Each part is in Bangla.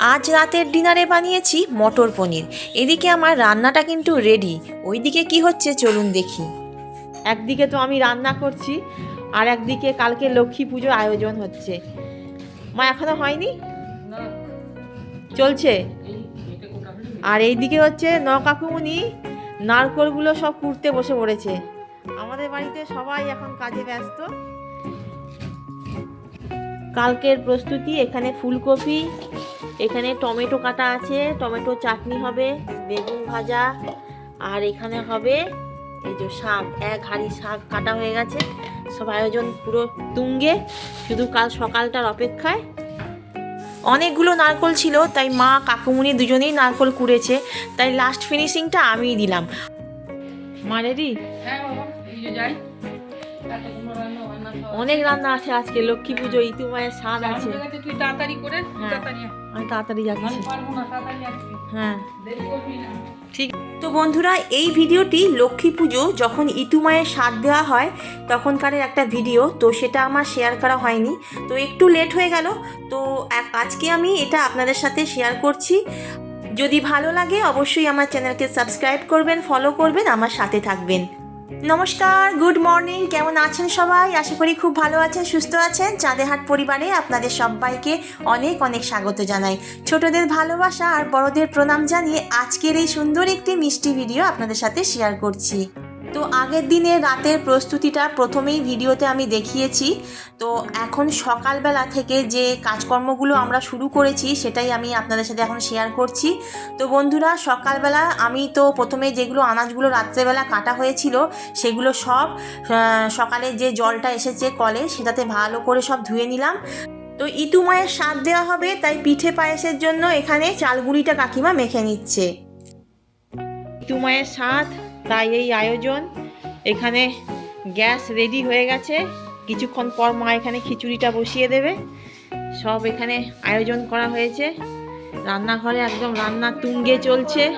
আজ রাতের ডিনারে বানিয়েছি মটর পনির। এদিকে আমার রান্নাটা কিন্তু রেডি ওইদিকে কি হচ্ছে চলুন দেখি। একদিকে তো আমি রান্না করছি আর একদিকে কালকে লক্ষ্মী পুজোর আয়োজন হচ্ছে। মা এখনও হয়নি? চলছে? আর এইদিকে হচ্ছে নকাকুমনি নারকলগুলো সব কুড়তে বসে পড়েছে। আমাদের বাড়িতে সবাই এখন কাজে ব্যস্ত। কালকের প্রস্তুতি এখানে ফুলকপি এখানে টমেটো কাটা আছে টমেটো চাটনি হবে বেগুন ভাজা আর এখানে হবে এই যে শাক এক হাঁড়ি শাক কাটা হয়ে গেছে। সব আয়োজন পুরো তুঙ্গে শুধু কাল সকালটার অপেক্ষায়। অনেকগুলো নারকল ছিল তাই মা কাকুমুনি দুজনেই নারকল কুড়েছে তাই লাস্ট ফিনিশিংটা আমিই দিলাম। মা রেডি হ্যাঁ বাবা এই যে যাই। অনেক রান্না আছে আজকে লক্ষ্মী পুজো ইতু মায়ের স্বাদ আছে। তুই তাড়াতাড়ি করে হ্যাঁ। তাড়াতাড়ি আমি তাড়াতাড়ি আমি যাচ্ছি হ্যাঁ। ঠিক। তো বন্ধুরা এই ভিডিওটি লক্ষ্মী পুজো যখন ইতুমায়ের স্বাদ দেওয়া হয় তখনকারের একটা ভিডিও তো সেটা আমার শেয়ার করা হয়নি। তো একটু লেট হয়ে গেল তো আজকে আমি এটা আপনাদের সাথে শেয়ার করছি। যদি ভালো লাগে অবশ্যই আমার চ্যানেলকে সাবস্ক্রাইব করবেন ফলো করবেন আমার সাথে থাকবেন। নমস্কার গুড মর্নিং কেমন আছেন সবাই? আশা করি খুব ভালো আছেন, সুস্থ আছেন। চাঁদেহাট পরিবারে আপনাদের সবাইকে অনেক অনেক স্বাগত জানাই। ছোটদের ভালোবাসা আর বড়দের প্রণাম জানিয়ে আজকের এই সুন্দর একটি মিষ্টি ভিডিও আপনাদের সাথে শেয়ার করছি। তো আগের দিনে রাতের প্রস্তুতিটা প্রথমেই ভিডিওতে আমি দেখিয়েছি। তো এখন সকালবেলা থেকে যে কাজকর্মগুলো আমরা শুরু করেছি, সেটাই আমি আপনাদের সাথে এখন শেয়ার করছি। তো বন্ধুরা, সকালবেলা আমি তো প্রথমে যেগুলো আনাজগুলো রাত্রেবেলা কাটা হয়েছিল, সেগুলো সব সকালে যে জলটা এসেছে কলে, সেটাতে ভালো করে সব ধুয়ে নিলাম। তো ইতু মায়ের স্বাদ দেওয়া হবে, তাই পিঠে পায়েসের জন্য এখানে চালগুড়িটা কাকিমা মেখে নিচ্ছে। ইতু মায়ের স্বাদ? তাই এই আয়োজন। এখানে গ্যাস রেডি হয়ে গেছে। কিছুক্ষণ পর মা এখানে খিচুড়িটা বসিয়ে দেবে। সব এখানে আয়োজন করা হয়েছে। রান্নাঘরে একদম রান্না তুঙ্গে চলছে।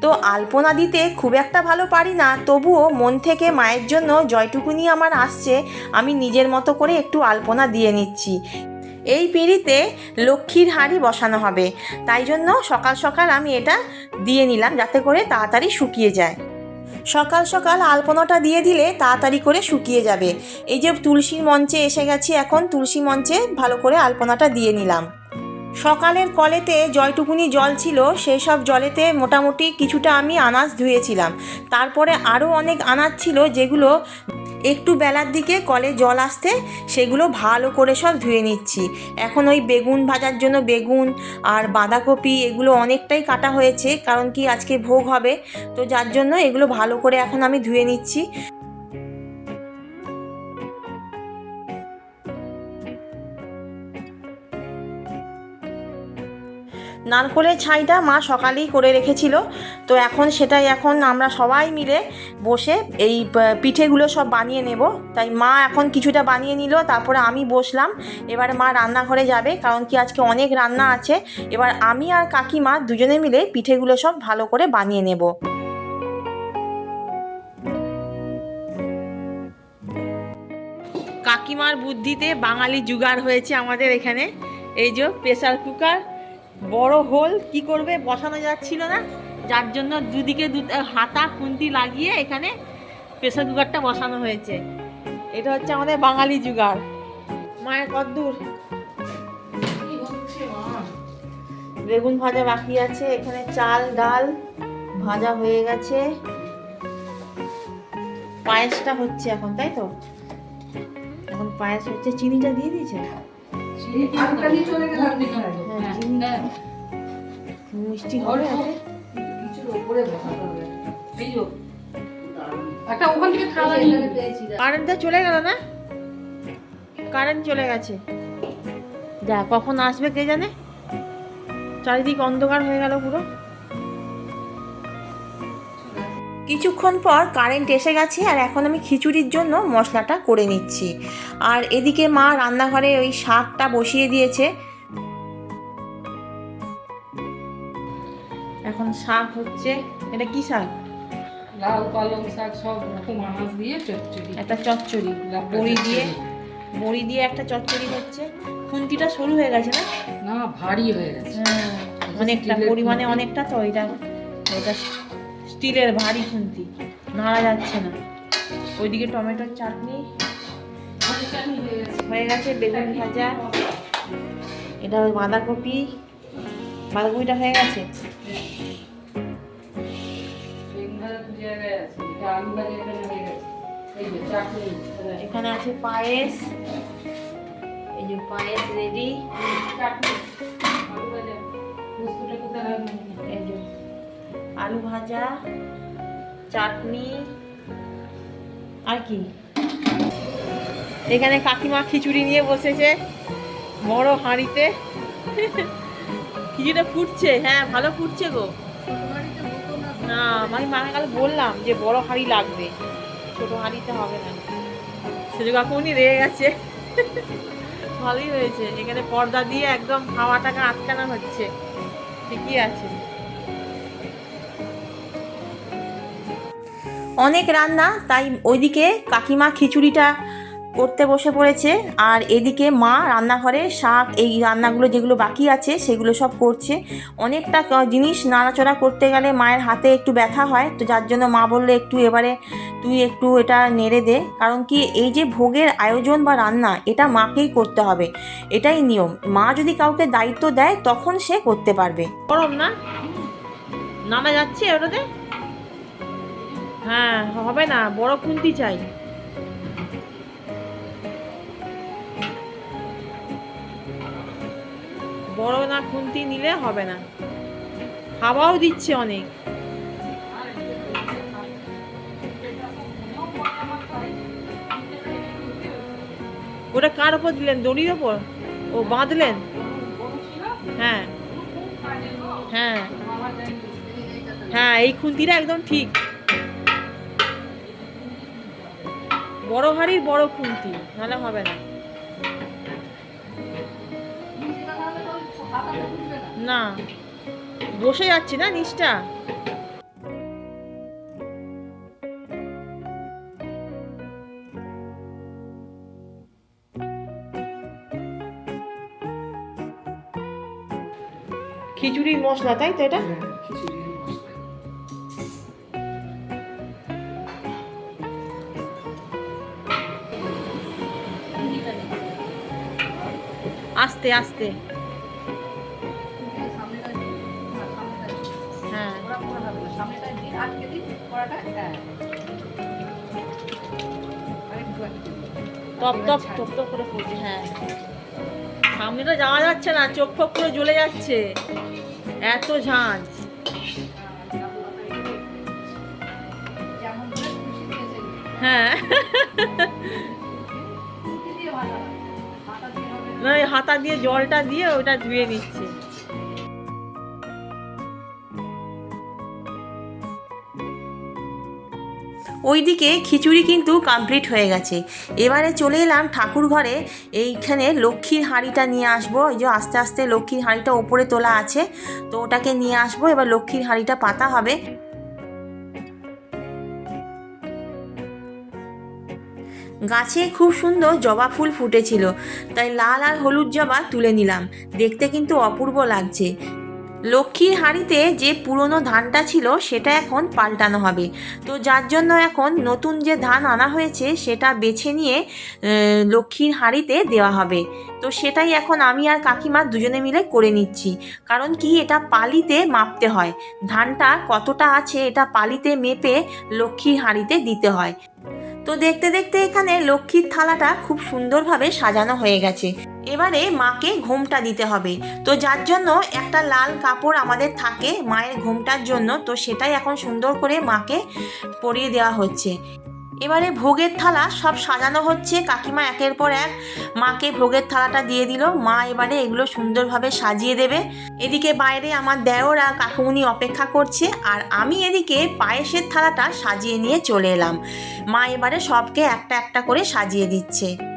তো আলপনা দিতে খুব একটা ভালো পারি না, তবুও মন থেকে মায়ের জন্য জয়টুকুনি আমার আসছে। আমি নিজের মতো করে একটু আলপনা দিয়ে নিচ্ছি। এই পিঁড়িতে লক্ষ্মীর হাঁড়ি বসানো হবে। তাই জন্য সকাল সকাল আমি এটা দিয়ে নিলাম যাতে করে তাড়াতাড়ি শুকিয়ে যায়। সকাল সকাল আলপনাটা দিয়ে দিলে তাড়াতাড়ি করে শুকিয়ে যাবে। এই যে তুলসীর মঞ্চে এসে গেছি এখন, তুলসী মঞ্চে ভালো করে আলপনাটা দিয়ে নিলাম। সকালের কলেতে জয়টুকুনি জল ছিল, সেই সব জলেতে মোটামুটি কিছুটা আমি আনাজ ধুয়েছিলাম। তারপরে আরও অনেক আনাজ ছিল যেগুলো একটু বেলার দিকে কলে জল আসতে সেগুলো ভালো করে সব ধুয়ে নিচ্ছি। এখন ওই বেগুন ভাজার জন্য বেগুন আর বাঁধাকপি এগুলো অনেকটাই কাটা হয়েছে, কারণ কি আজকে ভোগ হবে, তো যার জন্য এগুলো ভালো করে এখন আমি ধুয়ে নিচ্ছি। নারকলের ছাইটা মা সকালেই করে রেখেছিল। তো এখন সেটাই এখন আমরা সবাই মিলে বসে এই পিঠেগুলো সব বানিয়ে নেব। তাই মা এখন কিছুটা বানিয়ে নিল, তারপরে আমি বসলাম। এবার মা রান্নাঘরে যাবে, কারণ কি আজকে অনেক রান্না আছে। এবার আমি আর কাকিমা দুজনে মিলে পিঠেগুলো সব ভালো করে বানিয়ে নেব। কাকিমার বুদ্ধিতে বাঙালি জুগাড় হয়েছে আমাদের এখানে। এই যে প্রেসার কুকার বড় হোল কি করবে বসানো যাচ্ছিল না। যার জন্য দুদিকে দু হাতা, খুন্তি লাগিয়ে এখানে প্রেসার কুকারটা বসানো হয়েছে। এটা হচ্ছে আমাদের বাঙালি জুগাড়। মায়ের কদ্দূর। বেগুন ভাজা বাকি আছে। এখানে চাল, ডাল ভাজা হয়ে গেছে। পায়েসটা হচ্ছে এখন, তাই তো? এখন পায়েস হচ্ছে। চিনিটা দিয়ে দিয়েছে? নিয়ে চলে মিষ্টি হবে। একটা ওখান থেকে থালা নিয়ে কারেন্টটা চলে গেল না? কারেন্ট চলে গেছে। যা কখন আসবে কে জানে? চারিদিক অন্ধকার হয়ে গেল পুরো। কিছুক্ষণ পর কারেন্ট এসে গেছে আর এখন আমি খিচুড়ির জন্য মশলাটা করে নিচ্ছি। আর এদিকে মা রান্নাঘরে ওই শাকটা বসিয়ে দিয়েছে। শাক হচ্ছে এটা কি শাক? লাল পালং শাক সব রকম আনাজ দিয়ে চচ্চড়ি। একটা চচ্চড়ি বড়ি দিয়ে বড়ি দিয়ে একটা চচ্চড়ি হচ্ছে। খুন্তিটা সরু হয়ে গেছে না? না ভারী হয়ে গেছে। অনেকটা পরিমাণে অনেকটা তো এটা এটা স্টিলের ভারী খুন্তি নাড়া যাচ্ছে না। ওইদিকে টমেটোর চাটনি। হয়ে গেছে বেগুন ভাজা। এটা বাঁধাকপি বাঁধাকপিটা হয়ে গেছে? এখানে আছে পায়েস। এই যে পায়েস রেডি আলু ভাজা, চাটনি। আর কি? এখানে কাকিমা খিচুড়ি নিয়ে বসেছে বড় হাঁড়িতে। খিচুড়িটা ফুটছে হ্যাঁ ভালো ফুটছে গো। না আমি মাকে কাল বললাম যে বড় হাঁড়ি লাগবে। ছোট হাঁড়িতে হবে না। সেজু কাকুনি রেগে গেছে। ভালোই হয়েছে। এখানে পর্দা দিয়ে একদম হাওয়াটাকে আটকানো হচ্ছে। ঠিকই আছে। অনেক রান্না, তাই ওইদিকে কাকিমা খিচুড়িটা করতে বসে পড়েছে। আর এদিকে মা রান্নাঘরে শাক, এই রান্নাগুলো যেগুলো বাকি আছে সেগুলো সব করছে। অনেকটা জিনিস নাড়াচড়া করতে গেলে মায়ের হাতে একটু ব্যথা হয়, তো যার জন্য মা বললে, একটু এবারে তুই একটু এটা নেড়ে দে। কারণ কি, এই যে ভোগের আয়োজন বা রান্না, এটা মাকেই করতে হবে। এটাই নিয়ম। মা যদি কাউকে দায়িত্ব দেয়, তখন সে করতে পারবে। গরম না? নামা যাচ্ছে ওটাতে? হ্যাঁ হবে না, বড় খুন্তি চাই। বড় না খুন্তি নিলে হবে না। হাওয়াও দিচ্ছে অনেক। ওটা কার ওপর দিলেন? দড়ির ওপর? ও বাঁধলেন? হ্যাঁ। হ্যাঁ। হ্যাঁ এই খুন্তিটা একদম ঠিক। বড় হাড়ির বড় খুন্তি, নাহলে হবে না। না। বসে যাচ্ছে না নিচটা খিচুড়ির মশলা তাই তো এটা? আস্তে আস্তে। টপ টপ টপ টপ করে হ্যাঁ। সামনেটা যাওয়া যাচ্ছে না চোখ ফোক করে জ্বলে যাচ্ছে। এত ঝাঁঝ হ্যাঁ। না হাতা দিয়ে জলটা দিয়ে ওটা ধুয়ে নিচ্ছে। ওইদিকে খিচুড়ি কিন্তু কমপ্লিট হয়ে গেছে। এবারে চলে এলাম ঠাকুর ঘরে এইখানে লক্ষ্মীর হাঁড়িটা নিয়ে আসব। ওই যে আস্তে আস্তে লক্ষ্মীর হাঁড়িটা ওপরে তোলা আছে, তো ওটাকে নিয়ে আসব। এবার লক্ষ্মীর হাঁড়িটা পাতা হবে। গাছে খুব সুন্দর জবা ফুল ফুটেছিল, তাই লাল আর হলুদ জবা তুলে নিলাম। দেখতে কিন্তু অপূর্ব লাগছে। লক্ষ্মীর হাঁড়িতে যে পুরনো ধানটা ছিল, সেটা এখন পাল্টানো হবে। তো যার জন্য এখন নতুন যে ধান আনা হয়েছে, সেটা বেছে নিয়ে লক্ষ্মীর হাঁড়িতে দেওয়া হবে। তো সেটাই এখন আমি আর কাকিমা দুজনে মিলে করে নিচ্ছি। কারণ কি, এটা পালিতে মাপতে হয়। ধানটা কতটা আছে, এটা পালিতে মেপে লক্ষ্মীর হাঁড়িতে দিতে হয়। তো দেখতে দেখতে এখানে লক্ষ্মীর থালাটা খুব সুন্দরভাবে সাজানো হয়ে গেছে। এবারে মাকে ঘোমটা দিতে হবে। তো যার জন্য একটা লাল কাপড় আমাদের থাকে মায়ের ঘোমটার জন্য, তো সেটাই এখন সুন্দর করে মাকে পরিয়ে দেওয়া হচ্ছে। এবারে ভোগের থালা সব সাজানো হচ্ছে, কাকিমা একের পর এক মাকে ভোগের থালাটা দিয়ে দিল। মা এবারে এগুলো সুন্দরভাবে সাজিয়ে দেবে। এদিকে বাইরে আমার দেওর কাকুমুনি অপেক্ষা করছে, আর আমি এদিকে পায়েসের থালাটা সাজিয়ে নিয়ে চলে এলাম। মা এবারে সবকে একটা একটা করে সাজিয়ে দিচ্ছে।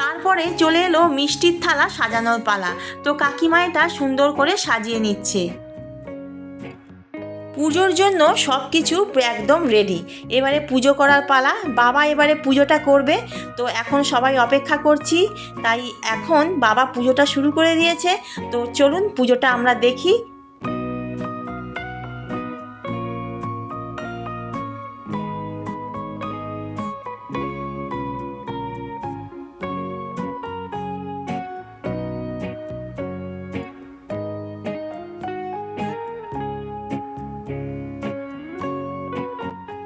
তারপরে চলে এলো মিষ্টির থালা সাজানোর পালা। তো কাকিমা এটা সুন্দর করে সাজিয়ে নিচ্ছে। পুজোর জন্য সব কিছু একদম রেডি এবারে পুজো করার পালা, বাবা এবারে পুজোটা করবে। তো এখন সবাই অপেক্ষা করছি, তাই এখন বাবা পুজোটা শুরু করে দিয়েছে। তো চলুন পুজোটা আমরা দেখি।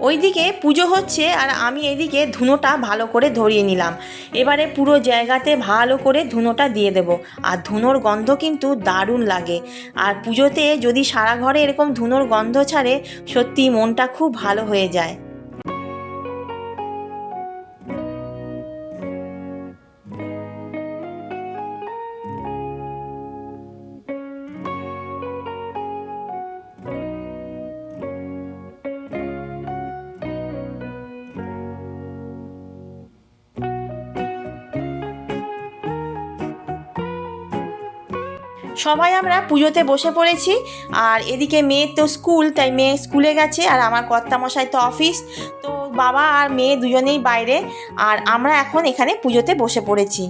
ওইদিকে পুজো হচ্ছে আর আমি এদিকে ধুনোটা ভালো করে ধরিয়ে নিলাম। এবারে পুরো জায়গাতে ভালো করে ধুনোটা দিয়ে দেব। আর ধুনোর গন্ধ কিন্তু দারুণ লাগে। আর পুজোতে যদি সারা ঘরে এরকম ধুনোর গন্ধ ছাড়ে সত্যি মনটা খুব ভালো হয়ে যায়। সবাই আমরা পুজোতে বসে পড়েছি। আর এদিকে মেয়ের তো স্কুল, তাই মেয়ে স্কুলে গেছে। আর আমার কর্তামশাই তো অফিস। তো বাবা আর মেয়ে দুজনেই বাইরে। আর আমরা এখন এখানে পুজোতে বসে পড়েছি।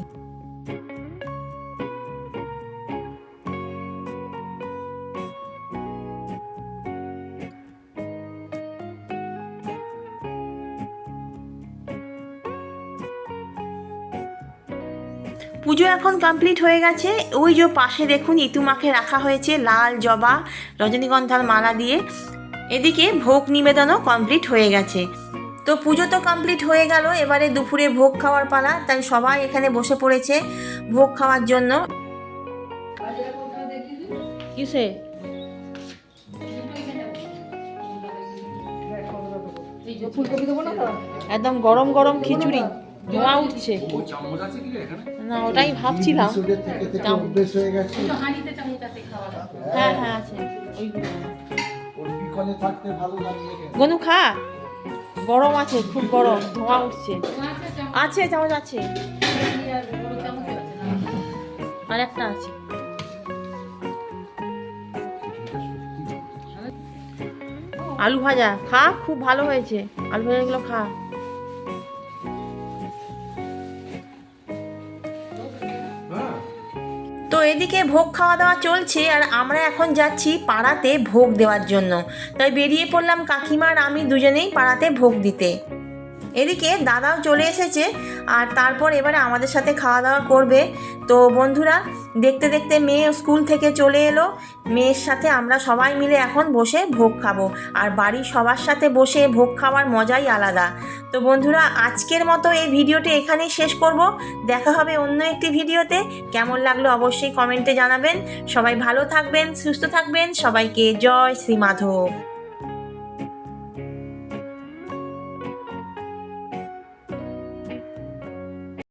এখন কমপ্লিট হয়ে গেছে। ওই যে পাশে দেখুন ইতুমাকে রাখা হয়েছে লাল জবা রজনীগন্ধার মালা দিয়ে। এদিকে ভোগ নিবেদনও কমপ্লিট হয়ে গেছে। তো পুজো তো কমপ্লিট হয়ে গেল এবারে দুপুরে ভোগ খাওয়ার পালা। তাই সবাই এখানে বসে পড়েছে ভোগ খাওয়ার জন্য। কিসে? একদম গরম গরম খিচুড়ি। ধোঁয়া উঠছে। ও চামচ। আছে কি রে এখানে না ওটাই ভাবছিলাম হয়ে হ্যাঁ আছে। গনু খা। গরম আছে খুব গরম ধোঁয়া উঠছে। আছে চামচ। আছে আর বড় চামচ আছে। না আর একটা আছে। আলু ভাজা খা খুব ভালো হয়েছে। আলু ভাজাগুলো খা। তো এদিকে ভোগ খাওয়া দাওয়া চলছে আর আমরা এখন যাচ্ছি পাড়াতে ভোগ দেওয়ার জন্য। তাই বেরিয়ে পড়লাম কাকিমার আমি দুজনেই পাড়াতে ভোগ দিতে। এদিকে দাদাও চলে এসেছে আর তারপর এবারে আমাদের সাথে খাওয়া দাওয়া করবে। তো বন্ধুরা, দেখতে দেখতে মেয়ে স্কুল থেকে চলে এলো। মেয়ের সাথে আমরা সবাই মিলে এখন বসে ভোগ খাব। আর বাড়ির সবার সাথে বসে ভোগ খাওয়ার মজাই আলাদা। তো বন্ধুরা, আজকের মতো এই ভিডিওটি এখানেই শেষ করব। দেখা হবে অন্য একটি ভিডিওতে। কেমন লাগল অবশ্যই কমেন্টে জানাবেন। সবাই ভালো থাকবেন, সুস্থ থাকবেন। সবাইকে জয় শ্রী মাধব।